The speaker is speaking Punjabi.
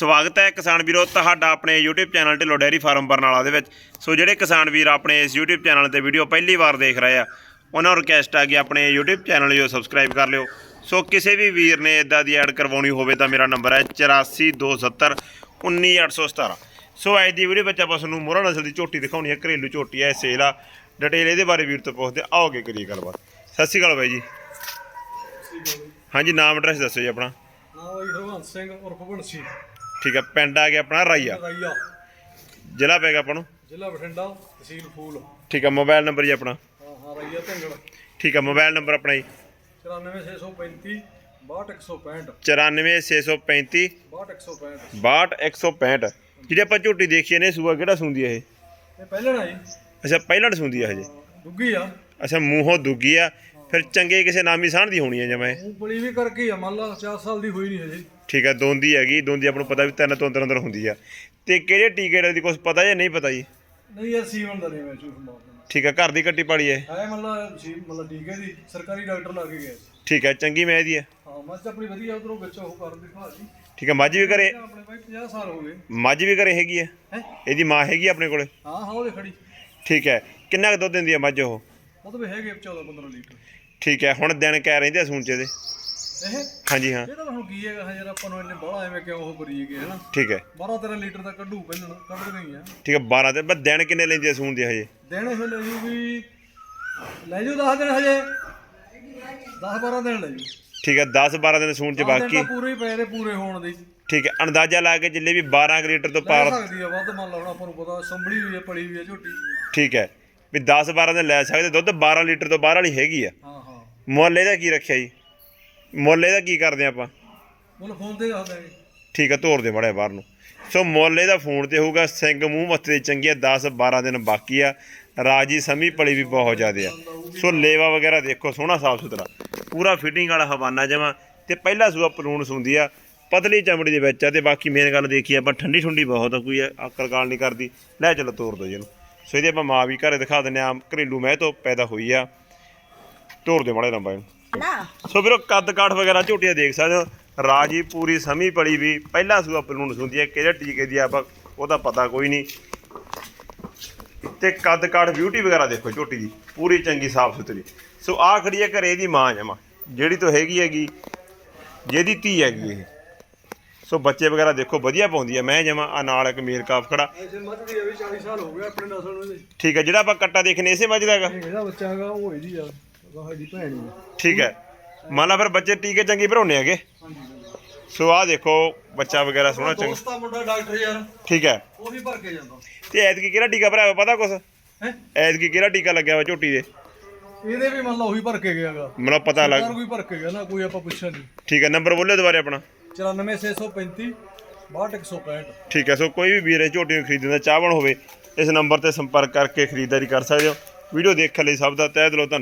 ਸਵਾਗਤ ਹੈ ਕਿਸਾਨ ਵੀਰੋ ਤੁਹਾਡਾ ਆਪਣੇ YouTube channel Dhillon dairy farm Barnala ਦੇ ਵਿੱਚ। ਸੋ ਜਿਹੜੇ ਕਿਸਾਨ ਵੀਰ ਆਪਣੇ ਇਸ YouTube ਚੈਨਲ ਤੇ ਵੀਡੀਓ ਪਹਿਲੀ ਵਾਰ ਦੇਖ ਰਹੇ ਆ ਉਹਨਾਂ ਨੂੰ ਰਿਕਵੈਸਟ ਆ ਕਿ ਆਪਣੇ YouTube ਚੈਨਲ ਨੂੰ ਸਬਸਕ੍ਰਾਈਬ ਕਰ ਲਿਓ। ਸੋ ਕਿਸੇ ਵੀ ਵੀਰ ਨੇ ਇਦਾਂ ਦੀ ਐਡ ਕਰਵਾਉਣੀ ਹੋਵੇ ਤਾਂ ਮੇਰਾ ਨੰਬਰ ਹੈ 8427 19817 ਸੋ ਅੱਜ ਦੀ ਵੀਡੀਓ ਵਿੱਚ ਆਪਾਂ ਤੁਹਾਨੂੰ ਮੋਹਰਾ ਨਸਲ ਦੀ ਝੋਟੀ ਦਿਖਾਉਣੀ ਹੈ ਘਰੇਲੂ ਝੋਟੀ ਹੈ ਸੇਲ ਆ। ਡਿਟੇਲ ਇਹਦੇ ਬਾਰੇ ਵੀਰ ਤੋਂ ਪੁੱਛਦੇ ਹਾਂ। ਆਓਗੇ ਕਰੀਏ ਗੱਲਬਾਤ। ਸਤਿ ਸ਼੍ਰੀ ਅਕਾਲ ਬਾਈ ਜੀ। ਹਾਂਜੀ ਨਾਮ ਐਡਰੈਸ ਦੱਸੋ ਜੀ ਆਪਣਾ। ਹਾਂ ਬਈ ਹਰਵੰਤ ਸਿੰਘ ਉਰਫ ਬੰਸੀ। ਠੀਕ ਹੈ ਪਿੰਡ ਆ ਗਿਆ ਆਪਣਾ ਰਾਈਆ। ਰਾਈਆ। ਜ਼ਿਲ੍ਹਾ ਪੈ ਗਿਆ ਆਪਾਂ ਨੂੰ। ਜ਼ਿਲ੍ਹਾ ਬਠਿੰਡਾ ਤਹਿਸੀਲ ਫੂਲ। ਠੀਕ ਹੈ ਮੋਬਾਈਲ ਨੰਬਰ ਜੀ ਆਪਣਾ। ਹਾਂ ਹਾਂ ਰਾਈਆ ਢੰਗਲ। ਠੀਕ ਹੈ ਮੋਬਾਈਲ ਨੰਬਰ ਆਪਣਾ ਜੀ। 94635 62165 94635 62165 62165 ਜਿਹੜੀ ਆਪਾਂ ਝੋਟੀ ਦੇਖੀ ਨੇ ਸੂਆ ਕਿਹੜਾ ਸੁੰਦੀ ਇਹ? ਇਹ ਪਹਿਲਾਂ ਨਾ ਜੀ। ਅੱਛਾ ਪਹਿਲਾਂ ਸੁੰਦੀ ਹੈ ਹਜੇ। ਦੁੱਗੀ ਆ। ਅੱਛਾ ਮੂੰਹੋਂ ਦੁੱਗੀ ਆ। ਫਿਰ ਚੰਗੇ ਕਿਸੇ ਨਾਮੀ ਸਾਣ ਦੀ ਹੋਣੀ ਹੈ ਜਮੇ ਉਹ ਵੀ ਕਰਕੇ ਹੀ ਆ ਮੰਨ ਲਾ 4 ਸਾਲ ਦੀ ਹੋਈ ਨਹੀਂ ਹਜੇ। ਠੀਕ ਹੈ ਦੋਂਦੀ ਹੈਗੀ ਦੋਂਦੀ ਆਪਾਂ ਨੂੰ ਪਤਾ ਵੀ ਤਿੰਨ ਤੋਂ ਅੰਦਰ ਅੰਦਰ ਹੁੰਦੀ ਆ। ਤੇ ਕਿਹੜੇ ਟੀਕੇ ਦੀ ਕੁਝ ਪਤਾ ਜਾਂ ਨਹੀਂ ਪਤਾ ਜੀ? ਨਹੀਂ ਯਾਰ ਸੀਵਨ ਦਾ ਨਹੀਂ ਮੈਂ ਝੂਠ ਮਾਰਦਾ ਠੀਕ ਹੈ ਘਰ ਦੀ ਕੱਟੀ ਪਾਲੀ ਹੈ ਹੈ ਮੰਨ ਲਾ ਸੀ ਮੰਨ ਲਾ ਠੀਕ ਹੈ ਜੀ ਸਰਕਾਰੀ ਡਾਕਟਰ ਲਾ ਕੇ ਗਿਆ ਸੀ। ਠੀਕ ਹੈ ਚੰਗੀ ਮੈਂ ਦੀ ਹੈ ਹਾਂ ਮੱਝ ਆਪਣੀ ਵਧੀਆ ਉਧਰੋਂ ਵਿੱਚ ਉਹ ਕਰ ਦਿਖਾ ਜੀ। ਠੀਕ ਹੈ ਮੱਝ ਵੀ ਘਰੇ? ਆਪਣੇ ਭਾਈ 50 ਸਾਲ ਹੋ ਗਏ। ਮੱਝ ਵੀ ਘਰੇ ਹੈਗੀ ਹੈ ਹੈ? ਇਹਦੀ ਮਾਂ ਹੈਗੀ ਆ ਆਪਣੇ ਕੋਲੇ? ਹਾਂ ਹਾਂ ਉਹਦੇ ਖੜੀ। ਠੀਕ ਹੈ ਕਿੰਨਾ ਕੁ ਦੁੱਧ ਦਿੰਦੀ ਹੈ ਮੱਝ ਉਹ? ਉਹ ਤਾਂ ਵੀ ਹੈਗੇ 14 15 ਲੀਟਰ। ਠੀਕ ਹੈ ਹੁਣ ਦਿਨ ਕਹਿ ਰਹਿੰਦੇ ਆ ਸੂਣ ਚ ਇਹਦੇ। ਇਹ? ਹਾਂਜੀ ਹਾਂ। ਇਹ ਤਾਂ ਹੁਣ ਕੀ ਹੈਗਾ ਯਾਰ ਆਪਾਂ ਨੂੰ ਇੰਨੇ ਬਾਹਲਾ ਐਵੇਂ ਕਿਉਂ ਉਹ ਕਰੀਏ ਕਿ ਹਨਾ? ਠੀਕ ਹੈ। 12 13 ਲੀਟਰ ਦਾ ਕੱਢੂ ਪਹਿਲਾਂ ਕੱਢ ਗਈ ਆ। ਠੀਕ ਹੈ 12 ਤੇ ਬਸ ਦਿਨ ਕਿੰਨੇ ਲੈਂਦੀ ਆ ਸੂਣ ਦੇ ਹਜੇ? ਦਿਨ ਇਹ ਲੈ ਜੂ ਵੀ ਲੈ ਜੂ 10 ਦਿਨ ਹਜੇ। 10 12 ਦਿਨ ਲੈ ਜੂ। ਠੀਕ ਹੈ 10 12 ਦਿਨ ਸੂਣ ਚ ਬਾਕੀ। ਪੂਰੇ ਹੀ ਪਏ ਨੇ ਪੂਰੇ ਹੋਣ ਦੀ। ਠੀਕ ਹੈ ਅੰਦਾਜ਼ਾ ਲਾ ਕੇ ਜਿੱਲੇ ਵੀ 12 ਕੁ ਲੀਟਰ ਤੋਂ ਲੈ ਪਾਰ ਸਕਦੀ ਆ ਵੱਧ ਮੰਨ ਲਾ ਹੁਣ ਆਪਾਂ ਨੂੰ ਪਤਾ ਸੰਭਲੀ ਹੋਈ ਆ ਪਲੀ ਹੋਈ ਆ ਝੋਟੀ। ਠੀਕ ਹੈ ਵੀ 10 12 ਦਿਨ ਲੈ ਸਕਦੇ ਦੁੱਧ 12 ਲੀਟਰ ਤੋਂ ਬਾਹਰ ਵਾਲੀ ਹੈਗੀ ਆ। ਹਾਂ ਹਾਂ। ਮੁੱਲ ਇਹਦਾ ਕੀ ਰੱਖਿਆ ਜੀ? ਮੁੱਲ ਇਹਦਾ ਕੀ ਕਰਦੇ ਆਪਾਂ? ਮੁੱਲ ਫੋਨ ਤੇ ਦੱਸ ਦਾਂਗੇ ਠੀਕ ਹੈ ਤੋਰ ਦੇ ਮੜਿਆ ਬਾਹਰ ਨੂੰ। ਸੋ ਮੁੱਲ ਇਹਦਾ ਫੋਨ ਤੇ ਹੋਊਗਾ ਸਿੰਘ ਮੂੰਹ ਮੱਥੇ ਦੀ ਚੰਗੀ ਆ 10 12 ਦਿਨ ਬਾਕੀ ਆ। ਰਾਜੀ ਸਮੀ ਪਲੀ ਵੀ ਬਹੁਤ ਜ਼ਿਆਦੇ ਆ। ਸੋ ਲੇਵਾ ਵਗੈਰਾ ਦੇਖੋ ਸੋਹਣਾ ਸਾਫ਼ ਸੁਥਰਾ। ਪੂਰਾ ਫਿਟਿੰਗ ਵਾਲਾ ਹਵਾਨਾ ਜਮਾ। ਤੇ ਪਹਿਲਾ ਸੂਆ ਪਲੂਣ ਸੁੰਦੀ ਆ ਪਤਲੀ ਚਮੜੀ ਦੇ ਵਿੱਚ ਆ। ਤੇ ਬਾਕੀ ਮੇਨ ਗੱਲ ਦੇਖੀ ਆਪਾਂ ਠੰਡੀ ਠੁੰਡੀ ਬਹੁਤ ਆ ਕੋਈ ਅਕਲ ਕਾਲ ਨਹੀਂ ਕਰਦੀ। ਲੈ ਚਲੋ ਤੋਰ ਦੋ ਜੀ ਇਹਨੂੰ। ਸੋ ਇਹਦੇ ਆਪਾਂ ਮਾਂ ਵੀ ਘਰੇ ਦਿਖਾ ਦਿੰਦੇ ਆ ਘਰੇਲੂ ਮਹਿ ਤੋਂ ਪੈਦਾ ਹੋਈ ਆ। ਤੋਰ ਦੇ ਮਾੜੇ ਲੰਬਾ ਇਹਨੂੰ ਨਾ। ਸੋ ਵੀਰੋ ਕੱਦ ਕਾਠ ਵਗੈਰਾ ਝੋਟੀਆਂ ਦੇਖ ਸਕਦੇ ਹੋ। ਰਾਜੀ ਪੂਰੀ ਸਮੀ ਪਲੀ ਵੀ ਪਹਿਲਾ ਸੂਆ ਪਲੂਣ ਸੁੰਦੀ ਹੈ ਕਿਹੜੇ ਟੀਕੇ ਦੀ ਆ ਆਪਾਂ ਉਹਦਾ ਪਤਾ ਕੋਈ ਨਹੀਂ। ਤੇ ਕੱਦ ਕਾਠ ਬਿਊਟੀ ਵਗੈਰਾ ਦੇਖੋ ਝੋਟੀ ਦੀ ਪੂਰੀ ਚੰਗੀ ਸਾਫ਼ ਸੁਥਰੀ। ਸੋ ਆ ਖੜੀ ਹੈ ਘਰੇ ਦੀ ਮਾਂ ਜਮਾ ਜਿਹੜੀ ਤੋਂ ਹੈਗੀ ਹੈਗੀ ਜਿਹਦੀ ਧੀ ਹੈਗੀ ਇਹ। ਸੋ ਬੱਚੇ ਵਗੈਰਾ ਦੇਖੋ ਵਧੀਆ ਪਾਉਂਦੀ ਹੈ ਮੈਂ ਜਮਾ ਆ ਨਾਲ ਇੱਕ ਮੇਰ ਕਾਫ ਖੜਾ। ਐਸੇ ਮੱਝ ਦੀ ਆ ਵੀ 40 ਸਾਲ ਹੋ ਗਏ ਆਪਣੇ ਨਸਲ ਨੂੰ ਇਹਦੇ। ਠੀਕ ਹੈ ਜਿਹੜਾ ਆਪਾਂ ਕੱਟਾ ਦੇਖਨੇ ਇਸੇ ਮੱਝ ਦਾ ਹੈਗਾ। ਇਹ ਇਹਦਾ ਬੱਚਾ ਹੈਗਾ ਉਹ ਇਹਦੀ ਆ। ਉਹ ਇਹਦੀ ਭੈਣ ਹੀ ਆ ਠੀਕ ਹੈ। ਮੰਨ ਲਾ ਫਿਰ ਬੱਚੇ ਟੀਕੇ ਚੰਗੇ ਭਰਾਉਣੇ ਹੈਗੇ। ਸੋ ਆ ਦੇਖੋ ਬੱਚਾ ਵਗੈਰਾ ਸੋਹਣਾ ਚੰਗਾ। ਦੋਸਤ ਮੁੰਡਾ ਡਾਕਟਰ ਯਾਰ। ਠੀਕ ਹੈ। ਉਹ ਵੀ ਭਰ ਕੇ ਜਾਂਦਾ। ਤੇ ਐਤਕੀ ਕਿਹੜਾ ਟੀਕਾ ਭਰਾਇਆ ਪਤਾ ਕੁਛ? ਹੈ? ਐਤਕੀ ਕਿਹੜਾ ਟੀਕਾ ਲੱਗਿਆ ਵਾ ਝੋਟੀ ਦੇ ਇਹਦੇ ਵੀ ਮੰਨ ਲਾ ਉਹੀ ਭਰ ਕੇ ਗਿਆਗਾ। ਮੈਨੂੰ ਪਤਾ ਲੱਗ ਸਰਕਾਰ ਕੋਈ ਭਰ ਕੇ ਗਿਆ ਨਾ ਕੋਈ ਆਪਾਂ ਪੁੱਛਿਆ ਨਹੀਂ ਠੀਕ ਹੈ ਨੰਬਰ ਬੋਲੇ ਦੁਬਾਰੇ ਆਪਣਾ। 94635 62165 ਠੀਕ ਹੈ ਸੋ ਕੋਈ ਵੀ ਵੀਰ ਇਹ ਝੋਟੀ ਨੂੰ ਖਰੀਦਣ ਦਾ ਚਾਹਵਣ ਹੋਵੇ ਇਸ ਨੰਬਰ ਤੇ ਸੰਪਰਕ ਕਰਕੇ ਖਰੀਦਦਾਰੀ ਕਰ ਸਕਦੇ ਹੋ। ਵੀਡੀਓ ਦੇਖਣ ਲਈ ਸਭ ਦਾ ਤਹਿ ਦਿਲੋਂ ਧੰਨਵਾਦ।